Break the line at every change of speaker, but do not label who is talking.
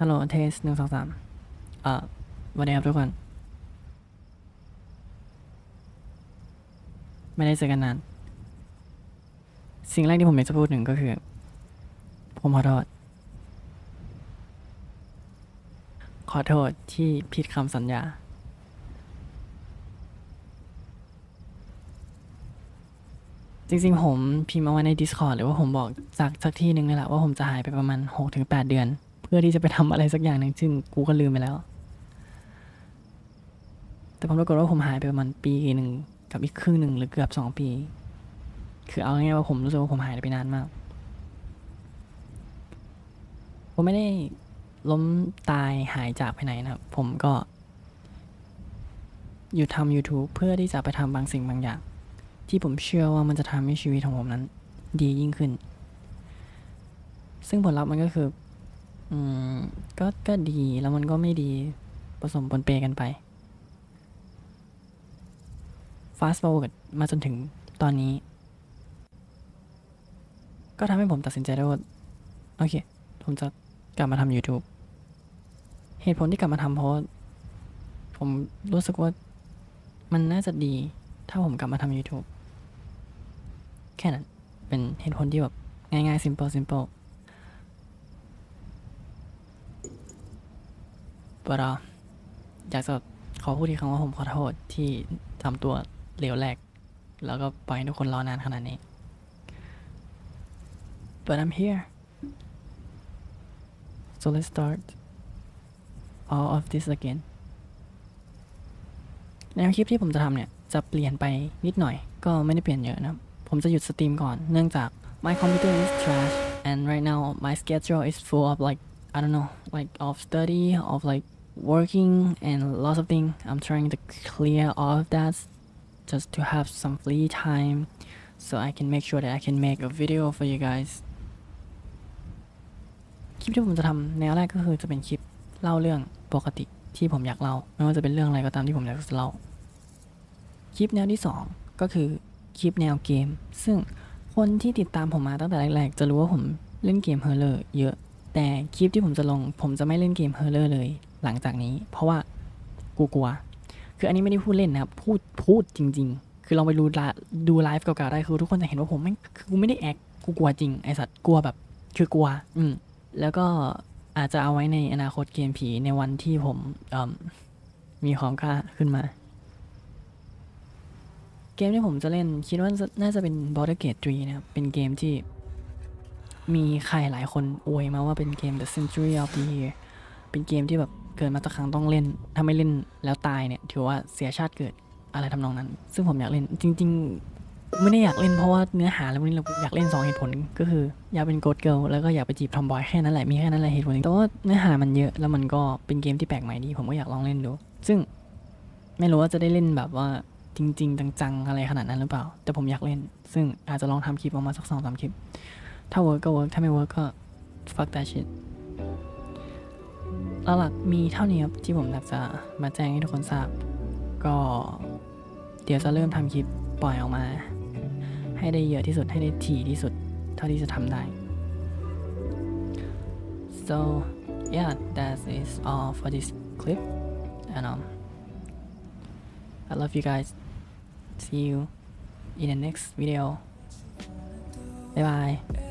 ฮัลโหลเทสหนึ่งสองสามเอ่อวัสดีครับทุกคน ไม่ได้เจอกันนาน สิ่งแรกที่ผมอยากจะพูดหนึ่งก็คือ ผมขอโทษ ขอโทษที่ผิดคำสัญญา จริงๆ ผมพิมพ์เอาไว้ใน Discord หรือว่าผมบอกจากสักที่หนึ่งนี่แหละว่าผมจะหายไปประมาณ 6-8 เดือน เพื่อที่จะไปทำอะไรสักอย่างหนึ่งซึ่งกูก็ลืมไปแล้ว แต่ผมปรากฏว่าผมหายไปประมาณปีหนึ่งกับอีกครึ่งหนึ่งหรือเกือบสองปี คือเอาง่ายๆว่าผมรู้สึกว่าผมหายไปนานมาก ผมไม่ได้ล้มตายหายจากไปไหนนะครับ ผมก็หยุดทำ YouTube เพื่อที่จะไปทำบางสิ่งบางอย่าง ที่ผมเชื่อว่ามันจะทำให้ชีวิตของผมนั้น ดียิ่งขึ้น ซึ่งผลลัพธ์มันก็คือ อืม ก็ ก็ดีแล้วมันก็ไม่ดี ผสมปนเปกันไป fast forward มาจนถึงตอนนี้ ก็ทำให้ผมตัดสินใจได้ว่า โอเค ผมจะกลับมาทำ YouTube เหตุผลที่กลับมาทำเพราะ ผมรู้สึกว่ามันน่าจะดี ถ้าผมกลับมาทำ YouTube แค่นั้น เป็นเหตุผลที่แบบ ง่ายๆ simple simple but uh, อยากจะขอพูดอีกครั้งว่าผมขอโทษที่ทำตัวเหลวแหลก แล้วก็ปล่อยให้ทุกคนรอนานขนาดนี้ but I'm here so let's start all of this again แนวคลิปที่ผมจะทำเนี่ย จะเปลี่ยนไปนิดหน่อย ก็ไม่ได้เปลี่ยนเยอะนะ ผมจะหยุดสตรีมก่อน เนื่องจาก my computer is trash and right now my schedule is full of like I don't know like of study of like working and lots of things I'm trying to clear all of that just to have some free time so I can make sure that I can make a video for you guys คลิปที่ผมจะทำแนวแรกก็คือจะเป็นคลิปเล่าเรื่องปกติที่ผมอยากเล่า ไม่ว่าจะเป็นเรื่องอะไรก็ตามที่ผมอยากจะเล่า คลิปแนวที่ 2 ก็คือคลิปแนวเกม ซึ่งคนที่ติดตามผมมาตั้งแต่แรกๆ จะรู้ว่าผมเล่นเกมเฮอร์เลอร์เยอะ แต่คลิปที่ผมจะลง ผมจะไม่เล่นเกมเฮอร์เลอร์เลย หลังจากนี้ เพราะว่ากูกลัว คืออันนี้ไม่ได้พูดเล่นนะครับ พูดพูดจริง ๆ คือลองไปดูดูไลฟ์เก่าๆได้คือทุกคนจะเห็นว่าผมไม่คือกูไม่ได้แอคกูกลัวจริงไอสัตว์กลัวแบบ คือกลัว อืมแล้วก็อาจจะเอาไว้ในอนาคตเกมผีในวันที่ผมมมีความกล้าขึ้นมา เกมที่ผมจะเล่นคิดว่าน่าจะเป็น Border Gate 3 นะครับ เป็นเกมที่มีใครหลายคนอวยมาว่าเป็นเกม The Century of the Year เป็นเกมที่แบบ เกิดมาสักครั้งต้องเล่น ถ้าไม่เล่นแล้วตายเนี่ย ถือว่าเสียชาติเกิดอะไรทำนองนั้น ซึ่งผมอยากเล่นจริง ๆ ไม่ได้อยากเล่นเพราะว่าเนื้อหาแล้วนี้เราอยากเล่นสองเหตุผลก็คือ อยากเป็นโกดเกิลแล้วก็อยากไปจีบทอมบอยแค่นั้นแหละมีแค่นั้นแหละเหตุผลแต่ว่าเนื้อหามันเยอะแล้วมันก็เป็นเกมที่แปลกใหม่ดีผมก็อยากลองเล่นดู ซึ่งไม่รู้ว่าจะได้เล่นแบบว่าจริง ๆ จังๆอะไรขนาดนั้นหรือเปล่า แต่ผมอยากเล่น ซึ่งอาจจะลองทำคลิปออกมาสักสองสามคลิป ถ้าเวิร์กก็เวิร์กถ้าไม่เวิร์กก็ fuck that shit หลักๆมีเท่านี้ครับที่ผมอยากจะมาแจ้งให้ทุกคนทราบ ก็เดี๋ยวจะเริ่มทำคลิปปล่อยออกมา ให้ได้เยอะที่สุดให้ได้ถี่ที่สุด เท่าที่จะทำได้ so yeah that is all for this clip and um I love you guys see you in the next video bye bye